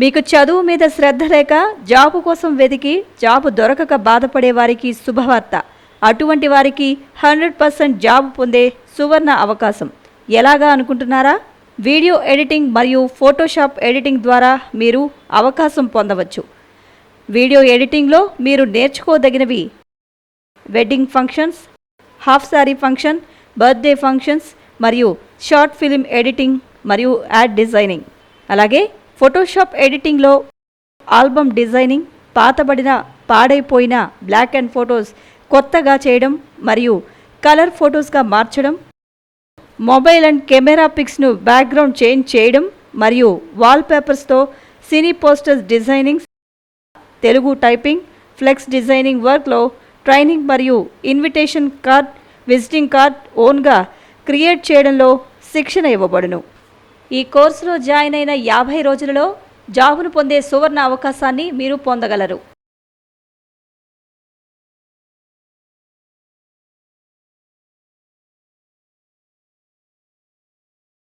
మీకు చదువు మీద శ్రద్ధ లేక జాబు కోసం వెతికి జాబు దొరకక బాధపడే వారికి శుభవార్త. అటువంటి వారికి హండ్రెడ్ పర్సెంట్ జాబ్ పొందే సువర్ణ అవకాశం. ఎలాగా అనుకుంటున్నారా? వీడియో ఎడిటింగ్ మరియు ఫోటోషాప్ ఎడిటింగ్ ద్వారా మీరు అవకాశం పొందవచ్చు. వీడియో ఎడిటింగ్లో మీరు నేర్చుకోదగినవి wedding functions half sari function birthday functions మరియు షార్ట్ ఫిలిం ఎడిటింగ్ మరియు యాడ్ డిజైనింగ్. అలాగే ఫోటోషాప్ ఎడిటింగ్లో ఆల్బమ్ డిజైనింగ్ పాతబడిన పాడైపోయిన బ్లాక్ అండ్ ఫొటోస్ కొత్తగా చేయడం మరియు కలర్ ఫొటోస్గా మార్చడం మొబైల్ అండ్ కెమెరా పిక్స్ను బ్యాక్గ్రౌండ్ చేంజ్ చేయడం మరియు వాల్పేపర్స్తో cine posters designing Telugu typing flex designing వర్క్లో ట్రైనింగ్ మరియు ఇన్విటేషన్ కార్డ్ విజిటింగ్ కార్డ్ ఓన్గా క్రియేట్ చేయడంలో శిక్షణ ఇవ్వబడును. ఈ కోర్సులో జాయిన్ అయిన యాభై రోజులలో జాబును పొందే సువర్ణ అవకాశాన్ని మీరు పొందగలరు.